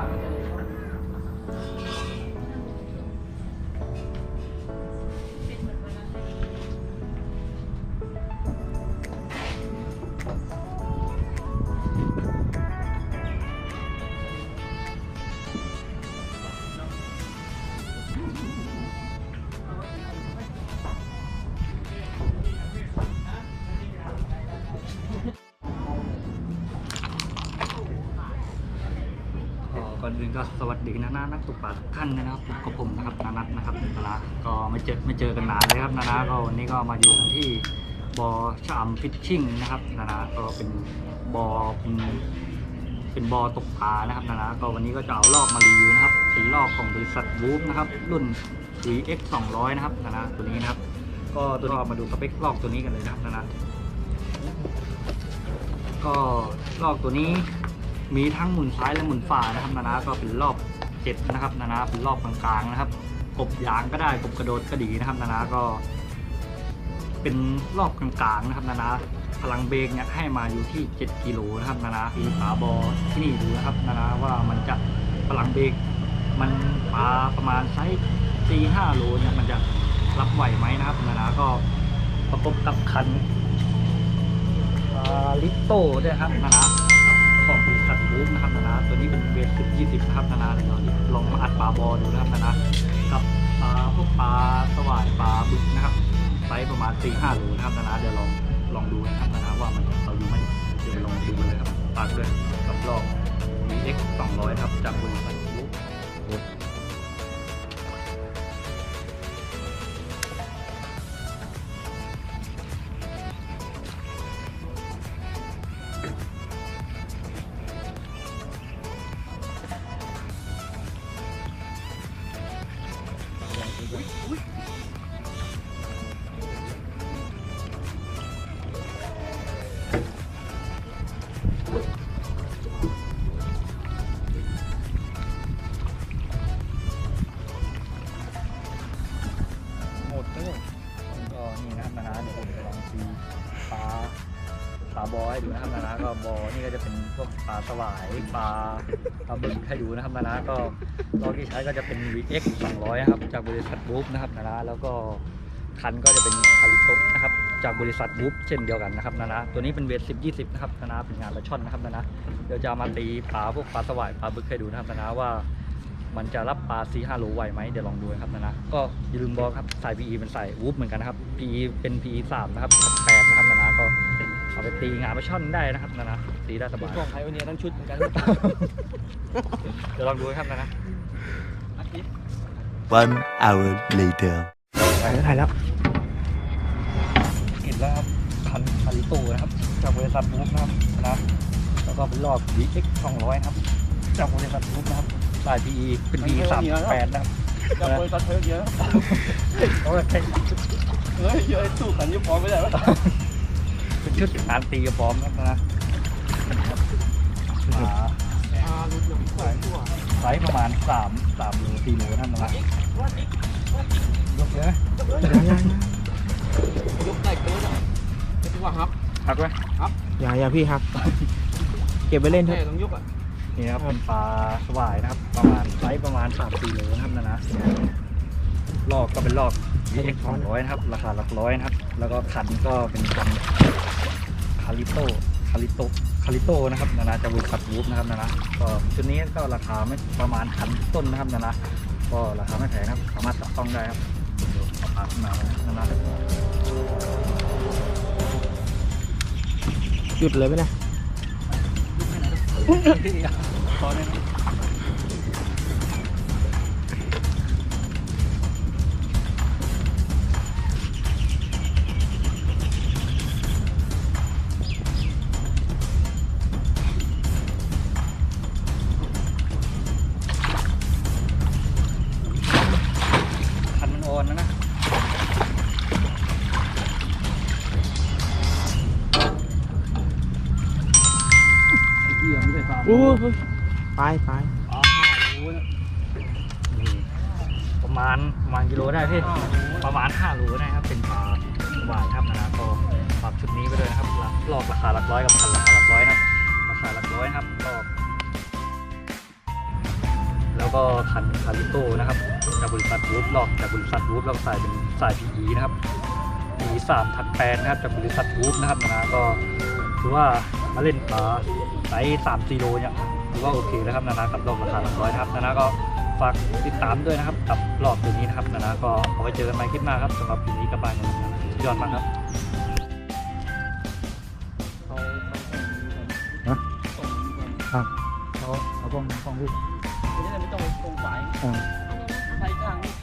Thank you. ก็สวัสดีนะนะนักตกปลาทุกท่านนะครับกับผมนะครับนานัทนะครับนานะก็ไม่เจอไม่เจอกันนานเลยครับนานะก็วันนี้ก็มาอยู่กันที่บอชะอำฟิชชิ่งนะครับนานะก็เป็นบอเป็นเป็นบอตกปลานะครับนานะก็วันนี้ก็จะเอาลอกมารีวิวนะครับเป็นลอกของบริษัทวูฟนะครับรุ่น VX 200นะครับนานะตัวนี้นะครับ ก็ตัวนี้มาดูสเปคลอกตัวนี้กันเลยนะครับนานะก็ลอกตัวนี้ มีทั้งหมุนซ้ายและหมุนฝ่านะครับนานาก็เป็นรอบเจ็ดนะครับนานาเป็นรอบกลางๆนะครับ กบยางก็ได้กบกระโดดก็ดีนะครับนานาก็ เป็นรอบกลางๆนะครับนานาพลังเบรกเนี่ยให้มาอยู่ที่ 7 กิโลนะครับนานาคือฝาบอที่นี่ดูนะครับนานาว่ามันจะพลังเบรกมันปาประมาณไซส์สี่ห้าโลเนี่ยมันจะรับไหวไหมนะครับนานาก็ประกบกับคันลิโต้ด้วยครับนานะของ บู๊นะครับนานะตัวนี้เป็นเวทสิบยี่สิบนะครับนานะเดี๋ยวลองมาอัดปลาบอดูนะครับนานะกับปลาพวกปลาสว่านปลาบึกนะครับไซส์ประมาณสี่ห้าโลนะครับนานะเดี๋ยวลองลองดูนะครับนานะว่ามันเราอยู่ไหมเดี๋ยวไปลองดูกันเลยครับฝากด้วยกับลอก VX 200ครับจากบริษัท ก็นี่นะครับนานาเดี๋ยวผมจะลองตีปลาปลาบอยดูนะครับนานาก็บอนี่ก็จะเป็นพวกปลาสวายปลาปลาบึกให้ดูนะครับนานาก็ลอกที่ใช้ก็จะเป็น VX 200นะครับจากบริษัทบุ๊นะครับนานาแล้วก็คันก็จะเป็นคาริโตนะครับจากบริษัทบุ๊เช่นเดียวกันนะครับนานาตัวนี้เป็นเวท10 20นะครับนานาเป็นงานละช่อนนะครับนานาเดี๋ยวจะมาตีปลาพวกปลาสวายปลาบึกให้ดูนะครับนานาว่า มันจะรับปลา4 5โลไหวไหมเดี๋ยวลองดูนะครับนะนะก็อย่าลืมบอกครับสาย PE เป็นสายวูฟเหมือนกันนะครับ PE เป็น PE 3นะครับแปดนะครับนะนะก็เอาไปตีงานไปช่อนได้นะครับนะนะตีได้สบายของไทยวันนี้ทั้งชุดเหมือนกันเดี๋ยวลองดูครับนะนะอาทิตย์ One hour later. ถ่ายแล้วถ่ายแล้วเห็นแล้วครับคันคาริโตนะครับจากบริษัทวูฟนะครับนะแล้วก็เป็นรอบ VX 200นะครับจากบริษัทวูฟนะครับ สาย PE เป็น PE 3 8นะครับจะบริษัทเธอเยอะเขาจะใช้เฮ้ยเยอะสู้กันยุบพร้อมไม่ได้แล้วเป็นชุดการตีกระป๋อมนะครับนะปลาอ่าลุกยังสวยกว่าไซส์ประมาณสามสามโลสี่โลนั่นนะยกเลยนะยุบได้เกินอะไม่ถือว่าฮับหักไหมอย่าอย่าพี่ครับเก็บไว้เล่นเถแค่อะต้องยุบอะ นี่นะครับเป็นปลาสวายนะครับ ประมาณไซส์ประมาณสามสี่โลนะครับนะนะลอกก็เป็นลอก VX สองร้อยนะครับ ราคาหลักร้อยนะครับ แล้วก็ขันก็เป็นขันคาริโตคาริโตคาริโตนะครับนะนะจะบริษัทวูฟนะครับนะนะก็ชุดนี้ก็ราคาไม่ประมาณพันต้นนะครับนะนะก็ราคาไม่แพงนะครับ สามารถจับต้องได้ครับเดี๋ยวเอาปลาขึ้นมานะนะหยุดเลยไหมนะ พอไอู้ไปไปประมาณประมาณกิโลได้พี่ประมาณ5โลได้ครับเป็นปลาหวานครับนะก็ฝากชุดนี้ไปด้วยนะครับหลอกราคาหลักร้อยกับพันราคาหลักร้อยนะครับราคาหลักร้อยนะครับลอกแล้วก็คันคาริโต้นะครับจากบริษัทวูฟลอกจากบริษัทวูฟแล้วก็สายเป็นสาย PE นะครับ PE สามถักแปดนะครับจากบริษัทวูฟนะครับนะฮะก็ถือว่ามาเล่นปลา ไซส์สามกิโลเนี่ยถือว่าโอเคแล้วครับนานากับรอบราคาหลักร้อยนะครับนานาก็ฝากติดตามด้วยนะครับกับรอบตัวนี้นะครับนานาก็เอาไว้เจอกันใหม่คลิปหน้าครับสำหรับปีนี้กับบานของนนาสุดยอดมากครับฮะครับเขาเขาป้องป้องลูกได้ไม่ต้องตรงสายอ่าง